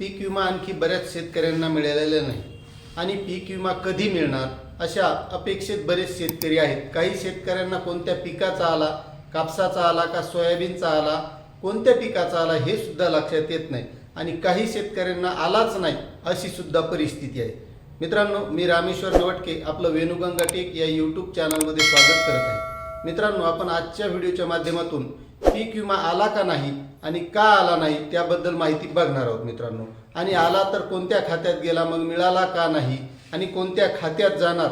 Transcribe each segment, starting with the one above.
पीक विमा आणखी बऱ्याच शेतकऱ्यांना मिळालेला नाही. आणि पीक विमा कधी मिळणार अशा अपेक्षित बरेच शेतकरी आहेत. काही शेतकऱ्यांना कोणत्या पिकाचा आला कापसाचा आला का सोयाबीनचा आला कोणत्या पिकाचा आला हे सुद्धा लक्षात येत नाही. आणि काही शेतकऱ्यांना आलाच नाही अशी सुद्धा परिस्थिती आहे. मित्रांनो मी रामेश्वर नवटके आपलं वेणुगंगा टेक या यूट्यूब चॅनलमध्ये स्वागत करत आहे. मित्रांनो आपण आजच्या व्हिडिओच्या माध्यमातून पीक विमा आला का नाही आणि का आला नाही त्याबद्दल माहिती बघणार आहोत मित्रांनो. आणि आला तर कोणत्या खात्यात गेला मग मिळाला का नाही आणि कोणत्या खात्यात जाणार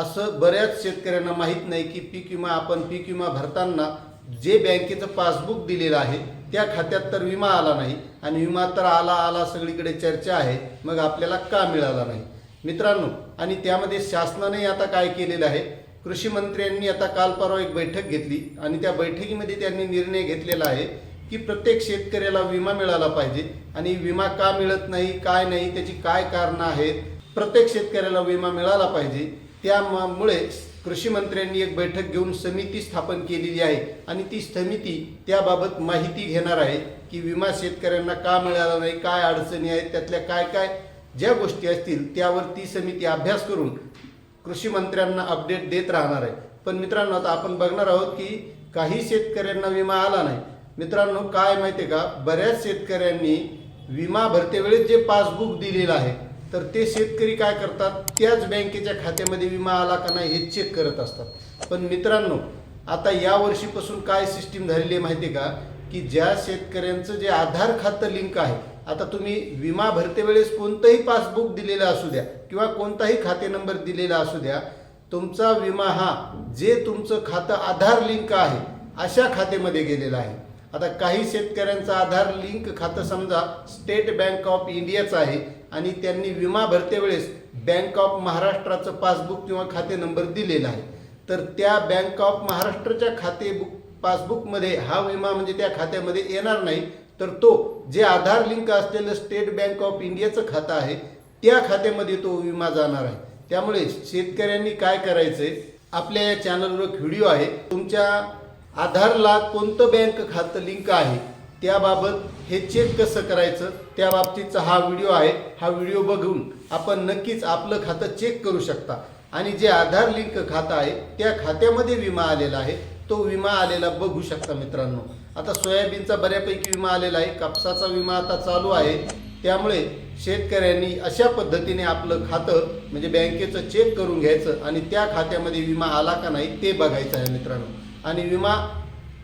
असं बऱ्याच शेतकऱ्यांना माहीत नाही की पीक विमा आपण पीक विमा भरताना जे बँकेचं पासबुक दिलेलं आहे त्या खात्यात तर विमा आला नाही आणि विमा तर आला आला सगळीकडे चर्चा आहे मग आपल्याला का मिळाला नाही? मित्रांनो आणि त्यामध्ये शासनाने आता काय केलेलं आहे कृषी मंत्र्यांनी आता काल परवा एक बैठक घेतली आणि त्या बैठकीमध्ये त्यांनी निर्णय घेतलेला आहे की प्रत्येक शेतकऱ्याला विमा मिळाला पाहिजे आणि विमा का मिळत नाही काय नाही त्याची काय कारणं आहेत प्रत्येक शेतकऱ्याला विमा मिळाला पाहिजे. त्यामुळे कृषी मंत्र्यांनी एक बैठक घेऊन समिती स्थापन केलेली आहे आणि ती समिती त्याबाबत माहिती घेणार आहे की विमा शेतकऱ्यांना का मिळाला नाही काय अडचणी आहेत त्यातल्या काय काय ज्या गोष्टी असतील त्यावर ती समिती अभ्यास करून कृषी मंत्र्यांना अपडेट देत राहणार आहे. पण मित्रांनो आता आपण बघणार आहोत की काही शेतकऱ्यांना विमा आला नाही. मित्रांनो काय माहिती आहे का? बऱ्याच शेतकऱ्यांनी विमा भरतेवेळेस जे पासबुक दिलेलं आहे तर ते शेतकरी काय करतात? त्याच बँकेच्या खात्यामध्ये विमा आला का नाही हे चेक करत असतात. पण मित्रांनो आता या वर्षीपासून काय सिस्टीम झालेली आहे माहिती आहे का? की ज्या शेतकऱ्यांचं जे आधार खातं लिंक आहे आता तुम्ही विमा भरते वेळेस कोणतंही पासबुक दिलेलं असू द्या किंवा कोणताही खाते नंबर दिलेला असू द्या तुमचा विमा हा जे तुमचं खातं आधार लिंक आहे अशा खात्यामध्ये गेलेला आहे. आता काही शेतकऱ्यांचं आधार लिंक खातं समजा स्टेट बँक ऑफ इंडियाचं आहे आणि त्यांनी विमा भरते वेळेस बँक ऑफ महाराष्ट्राचं पासबुक किंवा खाते नंबर दिलेला आहे. तर त्या बँक ऑफ महाराष्ट्राच्या खाते बुक पासबुकमध्ये हा विमा म्हणजे त्या खात्यामध्ये येणार नाही तर तो जे आधार लिंक असलेलं स्टेट बँक ऑफ इंडियाचं खातं आहे त्या खात्यामध्ये तो विमा जाणार आहे. त्यामुळे शेतकऱ्यांनी काय करायचंय आपल्या या चॅनलवर एक व्हिडिओ आहे. तुमच्या आधारला कोणतं बँक खातं लिंक आहे त्याबाबत हे चेक कसं करायचं त्या बाबतीचा हा व्हिडिओ आहे. हा व्हिडिओ बघून आपण नक्कीच आपलं खातं चेक करू शकता. आणि जे आधार लिंक खातं आहे त्या खात्यामध्ये विमा आलेला आहे. तो विमा आलेला बघू शकता मित्रांनो. आता सोयाबीनचा बऱ्यापैकी विमा आलेला आहे. कापसाचा विमा आता चालू आहे. त्यामुळे शेतकऱ्यांनी अशा पद्धतीने आपलं खातं म्हणजे बँकेचं चेक करून घ्यायचं आणि त्या खात्यामध्ये विमा आला का नाही ते बघायचं आहे मित्रांनो. आणि विमा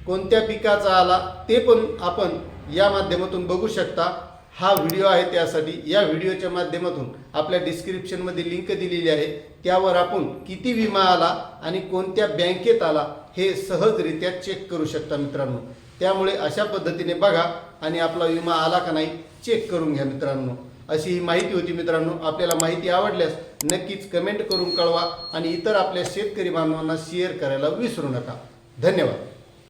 कोणत्या पिकाचा आला ते पण आपण या माध्यमातून बघू शकता. हा व्हिडिओ आहे त्यासाठी. या व्हिडिओच्या माध्यमातून आपल्या डिस्क्रिप्शनमध्ये लिंक दिलेली आहे. त्यावर आपण किती विमा आला आणि कोणत्या बँकेत आला हे सहजरित्या चेक करू शकता मित्रांनो. त्यामुळे अशा पद्धतीने बघा आणि आपला विमा आला का नाही चेक करून घ्या मित्रांनो. अशी ही माहिती होती मित्रांनो. आपल्याला माहिती आवडल्यास नक्कीच कमेंट करून कळवा आणि इतर आपल्या शेतकरी बांधवांना शेअर करायला विसरू नका. धन्यवाद.